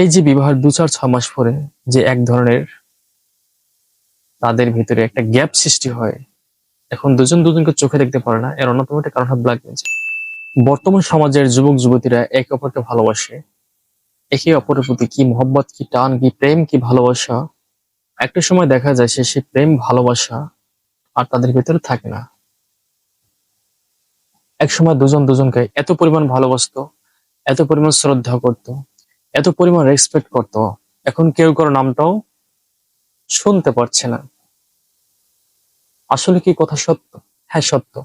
এই যে বিবাহের দু চার ছ মাস পরে যে এক ধরনের তাদের ভিতরে একটা গ্যাপ সৃষ্টি হয়, এখন দুজন দুজনকে চোখে দেখতে পারে না, এর অন্যতম একটা কারণ হয় ব্ল্যাক ম্যাজিক বর্তমান সমাজের যুবক যুবতীরা একে অপরকে ভালোবাসে, একে অপরের প্রতি কি মহব্বত, কি টান, কি প্রেম, কি ভালোবাসা? একটা সময় দেখা যায় সে সেই প্রেম, ভালোবাসা আর তাদের ভিতরে থাকে না। এক সময় দুজন দুজনকে এত পরিমাণ ভালোবাসতো, এত পরিমাণ শ্রদ্ধা করত এত পরিমাণ রেসপেক্ট করত। এখন কেউ কারও নামটাও শুনতে পারছে না। আসলে কি কথা সত্য? হ্যাঁ সত্য।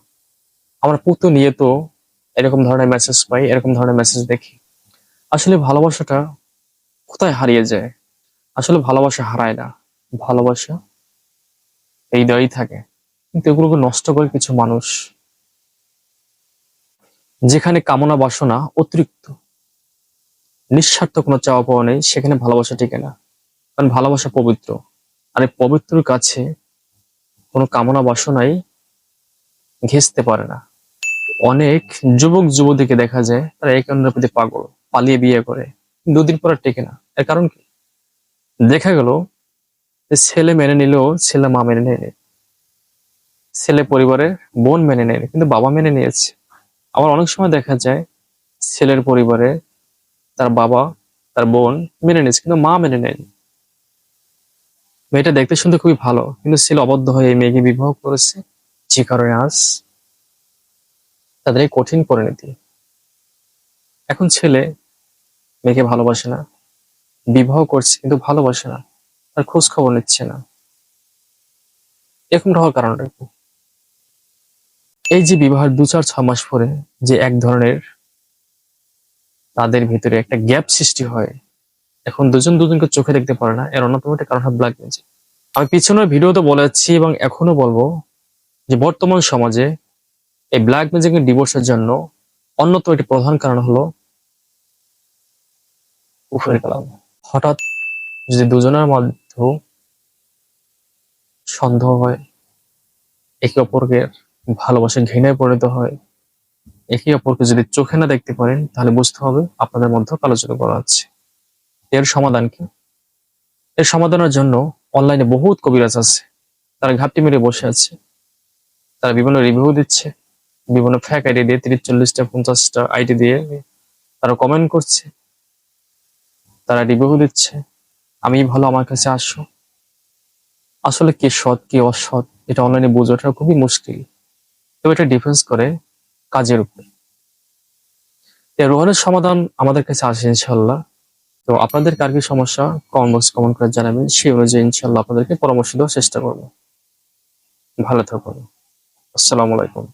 আমার পুতু নিয়ে তো এরকম ধরনের মেসেজ পাই, এরকম ধরনের মেসেজ দেখি। আসলে ভালোবাসাটা কোথায় হারিয়ে যায়? আসলে ভালোবাসা হারায় না। ভালোবাসা এই হৃদয়ই থাকে। কিন্তু এগুলোকে নষ্ট করে কিছু মানুষ। যেখানে কামনা বাসনা অতিরিক্ত। নিঃস্বার্থ কোনো চাওয়া পাওয়া নেই, সেখানে ভালোবাসা টিকে না। কারণ ভালোবাসা পবিত্র। আর এই পবিত্রর কাছে কোনো কামনা বাসনাই ঘেঁচতে পারে না। অনেক যুবক যুবতীকে দেখা যায়, তারা একে অন্যের প্রতি পাগল, পালিয়ে বিয়ে করে। দুদিন পরে টেকে না। এর কারণ কি? দেখা গেল ছেলে মেনে নিলেও ছেলে মা মেনে নেয়নি। ছেলে পরিবারের বোন মেনে নেয়নি, কিন্তু বাবা মেনে নিয়েছে। আবার অনেক সময় দেখা যায় ছেলের পরিবারে তার বাবা, তার বোন মেনে নিয়েছে, কিন্তু মা মেনে নেয়নি। মেয়েটা দেখতে শুনতে খুবই ভালো, কিন্তু ছেলে অবদ্ধ হয়ে এই মেয়েকে বিবাহ করেছে। যে কারণে আজ তাদের এই কঠিন পরিণতি। এখন ছেলে মেয়েকে ভালোবাসে না, বিবাহ করছে কিন্তু ভালোবাসে না, তার খোঁজ খবর নিচ্ছে না। এরকম হওয়ার কারণটা কি? এই যে বিবাহের দু চার, ছ মাস পরে যে এক ধরনের তাদের ভিতরে একটা গ্যাপ সৃষ্টি হয়। এখন দুজন দুজনকে চোখে দেখতে পারে না। এর অন্যতম একটা কারণ হয় ব্ল্যাক ম্যাজিক আমি পিছনের ভিডিওতে বলে যাচ্ছি এবং এখনও বলব যে বর্তমান সমাজে এই ব্ল্যাক ম্যাজিকের ডিভোর্সের জন্য অন্যতম একটি প্রধান কারণ হলো উফের কালাম। হঠাৎ যদি দুজনের মধ্যে সন্দেহ হয়, একে অপরকে ভালোবাসা, ঘৃণায় পরিণত হয় একে অপরকে যদি চোখে না দেখতে পারেন, তাহলে বুঝতে হবে আপনাদের মধ্যে আলোচনা করা হচ্ছে এর সমাধান কি? এর সমাধানের জন্য অনলাইনে বহুত কবিরাজ আছে। তারা ঘাপটি মেরে বসে আছে। তারা বিভিন্ন রিভিউ দিচ্ছে, বিভিন্ন ফ্যাক আইডি দিয়ে তিরিশ, চল্লিশটা, পঞ্চাশটা আইডি দিয়ে তারা কমেন্ট করছে। তারা রিভিউ দিচ্ছে, আমি ভালো, আমার কাছে আসো। আসলে কি সৎ, কি অসৎ, এটা অনলাইনে বোঝাটা খুবই মুশকিল। তবে এটা ডিফেন্স করে কাজের উপর। রোহনের সমাধান আমাদের কাছে আসে ইনশাল্লাহ তো আপনাদের কার কি সমস্যা কমেন্ট বক্স কমেন্ট করে জানাবেন। সেই অনুযায়ী ইনশাল্লাহ আপনাদেরকে পরামর্শ দেওয়ার চেষ্টা করব। ভালো থাকুন। আসসালামু আলাইকুম।